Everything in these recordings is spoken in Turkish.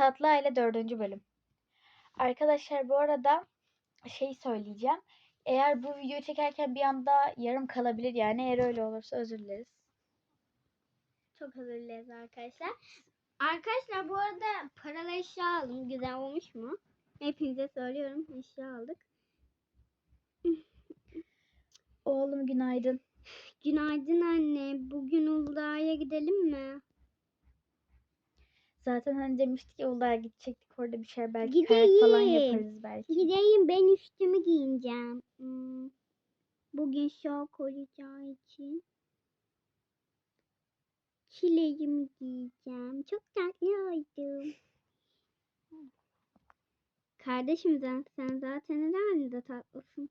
Tatlı Aile 4. bölüm. Arkadaşlar bu arada şey söyleyeceğim. Eğer bu videoyu çekerken bir anda yarım kalabilir yani. Eğer öyle olursa özür dileriz. Çok özür dileriz arkadaşlar. Arkadaşlar bu arada paralı eşya aldım. Güzel olmuş mu? Hepinize söylüyorum. Eşya aldık. Oğlum günaydın. Günaydın anne. Bugün Uludağ'a gidelim mi? Zaten hani demiştik ya Uludağ'a gidecektik. Orada bir şeyler belki kayak falan Gideyim. yaparız belki. Gideyim ben üstümü giyineceğim. Hmm. Bugün şok olacağı için. Çileğimi giyeceğim. Çok tatlı oldum. Kardeşim sen, sen zaten herhalde de tatlısın.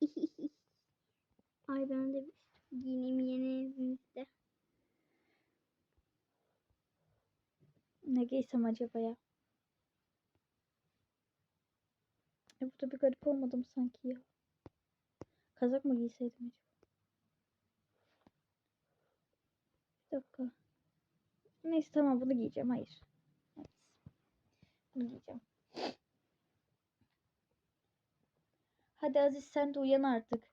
Ay ben de giyineyim yeni evimizde. Ne giysem acaba ya? E bu da bir garip olmadı mı sanki ya? Kazak mı giyseydim acaba? Bir dakika. Neyse tamam bunu giyeceğim. Hayır. Evet. Bunu giyeceğim. Hadi Aziz sen de uyan artık.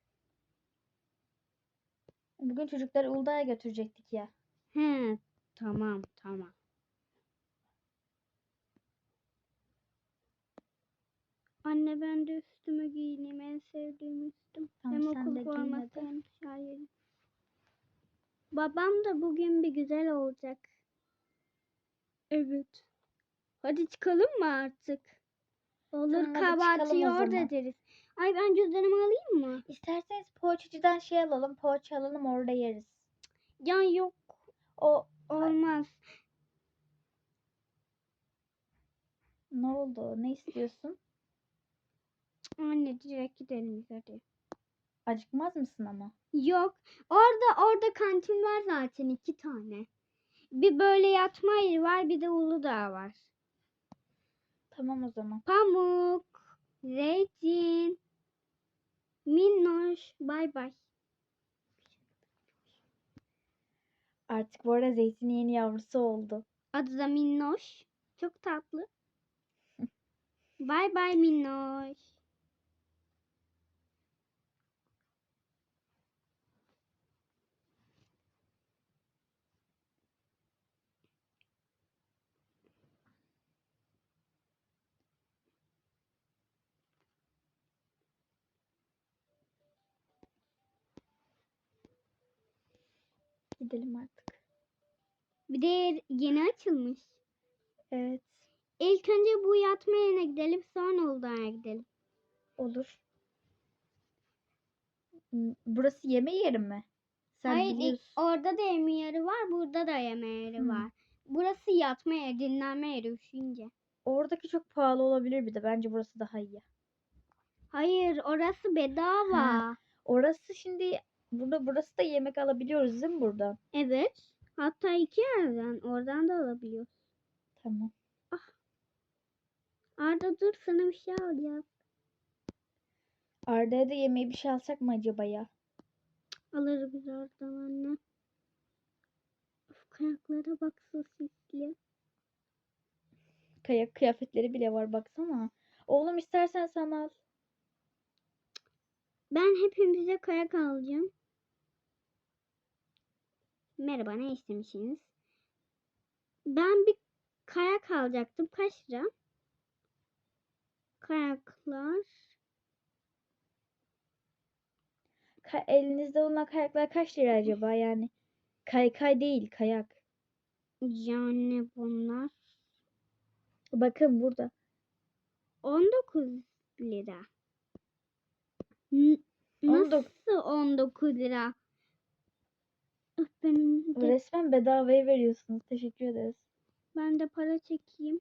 Bugün çocukları Uludağ'a götürecektik ya. He tamam tamam. Anne ben de üstümü giyineyim en sevdiğim üstüm. Tamam, hem okul forması hem şair. Babam da bugün bir güzel olacak. Evet. Hadi çıkalım mı artık? Olur Tamam, kahvaltıyı orada ederiz. Ay ben cüzdanımı alayım mı? İsterseniz poğaçacıdan şey alalım. Poğaça alalım orada yeriz. Ya yok O olmaz. ne oldu? Ne istiyorsun? Anne direkt gidelim hadi. Acıkmaz mısın ama? Yok. Orada orada kantin var zaten iki tane. Bir böyle yatma yeri var bir de Uludağ var. Tamam o zaman. Pamuk, Zeytin, Minnoş, bay bay. Artık bu arada Zeytin yeni yavrusu oldu. Adı da Minnoş. Çok tatlı. bay bay Minnoş. Gidelim artık. Bir de yeni açılmış. Evet. İlk önce bu yatma yerine gidelim sonra Uludağ'a gidelim. Olur. Burası yeme yeri mi? Sen Hayır, biliyorsun. orada da yeme yeri var, burada da yeme yeri Hmm. var. Burası yatma yeri, dinlenme yeri üşüyünce. Oradaki çok pahalı olabilir bir de. Bence burası daha iyi. Hayır, orası bedava. Ha. Orası şimdi burada burası da yemek alabiliyoruz değil mi buradan? Evet. Hatta iki yerden, oradan da alabiliyoruz. Tamam. Arda dur sana bir şey alacağım. Arda'ya da yemeği bir şey alsak mı acaba ya? Alırız biz oradan anne. Of, kayaklara bak sosisli. Kayak kıyafetleri bile var baksana. Oğlum istersen sen al. Ben hepimize kayak alacağım. Merhaba ne istemişsiniz? Ben bir kayak alacaktım. Kaç lira? Kayaklar. Ka- elinizde olan kayaklar kaç lira acaba yani? Kaykay değil kayak. Yani bunlar Bakın burada. 19 lira. N- On dok- Nasıl 19 lira? Öf, Ben de, Resmen bedavaya veriyorsunuz. Teşekkür ederiz. ben de para çekeyim.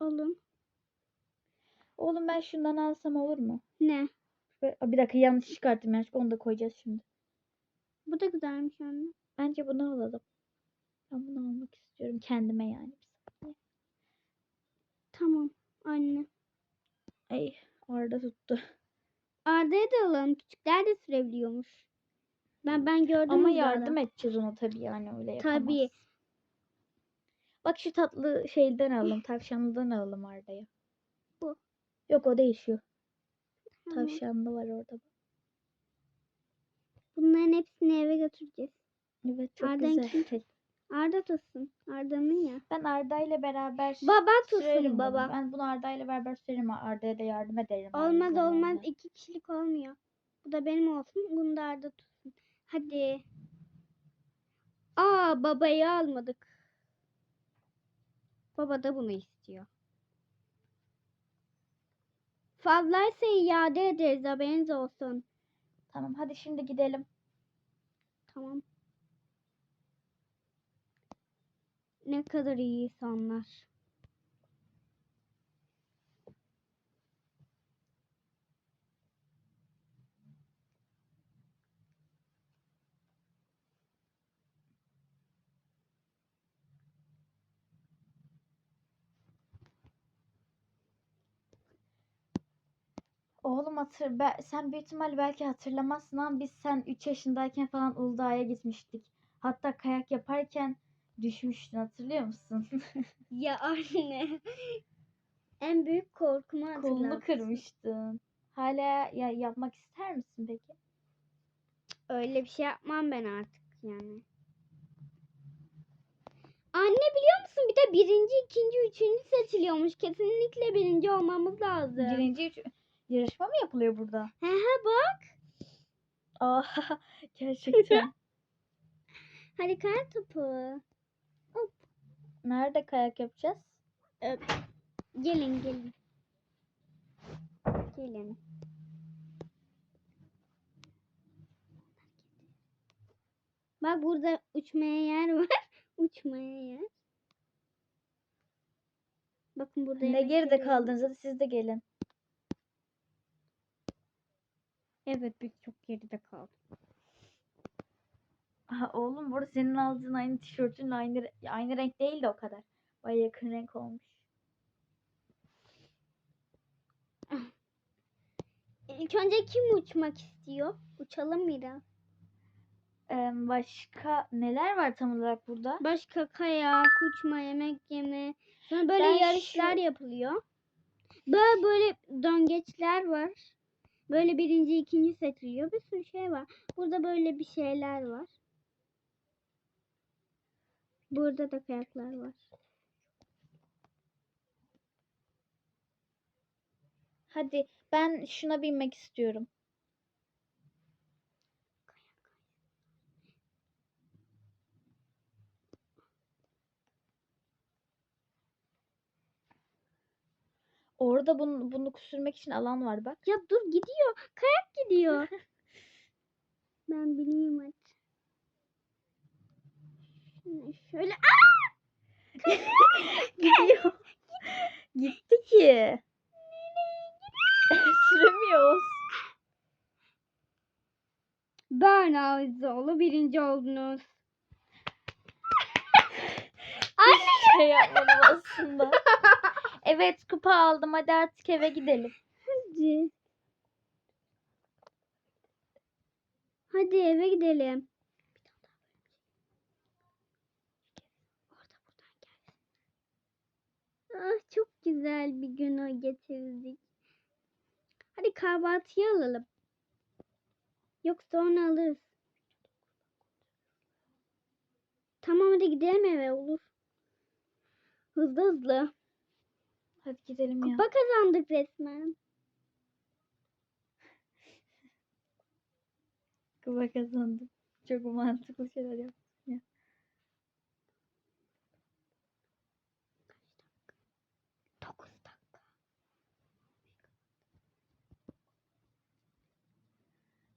Alın. Oğlum ben şundan alsam olur mu? Ne? Bir dakika yanlış çıkarttım. Yanlış onu da koyacağız şimdi. Bu da güzelmiş anne. Bence bunu alalım. Ben bunu almak istiyorum. Kendime yani. Tamam anne. Ay Arda tuttu. Arda'ya da alalım. Küçükler de sürebiliyormuş. Ben ben gördüm Ama yardım edeceğiz ona tabii yani öyle yapamaz. Tabii. Bak şu tatlı şeyden alalım. Tavşanlıdan alalım Arda'ya. Bu. Yok o değil şu. Tavşanlı var orada. Bunların hepsini eve götüreceğiz. Evet çok Arda'nın güzel. kim? Arda tutsun. Arda'nın ya. Ben Arda ile beraber Baba sürerim tutsun bunu. baba. Ben bunu Arda ile beraber sürerim. Arda'ya da yardım ederim. aynı Olmaz olmaz. iki kişilik olmuyor. Bu da benim olsun. Bunu da Arda tutsun. Hadi. Aa babayı almadık. Baba da bunu istiyor. Fazlaysa iade ederiz haberiniz olsun. Tamam hadi şimdi gidelim. Tamam. Ne kadar iyi insanlar. Oğlum hatır be- sen büyük ihtimal belki hatırlamazsın ama biz sen 3 yaşındayken falan Uludağ'a gitmiştik. Hatta kayak yaparken düşmüştün hatırlıyor musun? Ya anne. en büyük korkumu Kolunu hatırlattın. kırmıştın. Hala ya yapmak ister misin peki? Öyle bir şey yapmam ben artık yani. Anne biliyor musun bir de birinci, ikinci, üçüncü seçiliyormuş. Kesinlikle birinci olmamız lazım. Birinci üç... yarışma mı yapılıyor burada? He he bak. Aa gerçekten. Hadi kar topu. Nerede kayak yapacağız? Gelin gelin. Gelin. Bak burada uçmaya yer var. uçmaya yer. Bakın burada Ne geride kaldınız hadi siz de gelin. Evet biz çok geride kaldık. Aha, oğlum burada senin aldığın aynı tişörtün aynı aynı renk değil de o kadar. Baya yakın renk olmuş. İlk önce kim uçmak istiyor? Uçalım biraz. Ee, başka neler var tam olarak burada? Başka kayak, uçma, yemek yeme. Sonra böyle Ben yarışlar şu- yapılıyor. Böyle böyle döngeçler var. Böyle birinci, ikinci seçiliyor. Bir sürü şey var. Burada böyle bir şeyler var. Burada da kayaklar var. Hadi ben şuna binmek istiyorum. Orada bunu, bunu sürmek için alan var bak. Ya dur gidiyor. Kayak gidiyor. ben bineyim hadi. Şöyle Gidiyor. Gitti ki. Süremiyoruz. Berna Özoğlu birinci oldunuz. Hiçbir şey yapmadım aslında. Evet kupa aldım. Hadi artık eve gidelim. Hadi. Hadi eve gidelim. Ah, çok güzel bir gün o geçirdik. Hadi kahvaltıyı alalım. Yok sonra alırız. Tamam hadi gidelim eve olur. Hızlı hızlı. Hadi gidelim ya. Kupa kazandık resmen. Kupa kazandım. Çok mantıklı şeyler yaptım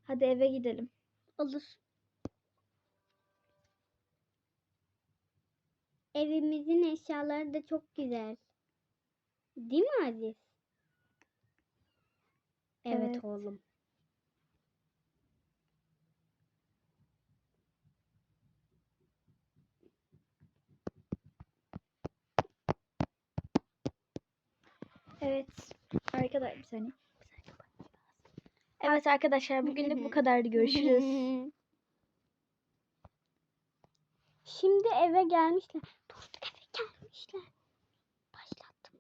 Hadi eve gidelim. Olur. Evimizin eşyaları da çok güzel. Değil mi Aziz? Evet, Evet. oğlum. Evet. Arkadaşlar bir saniye. Evet arkadaşlar bugünlük bu kadardı. Görüşürüz. Şimdi eve gelmişler. Dostuk eve gelmişler. Başlattım.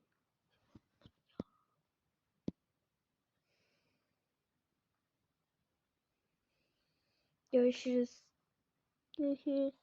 Görüşürüz. Görüşürüz.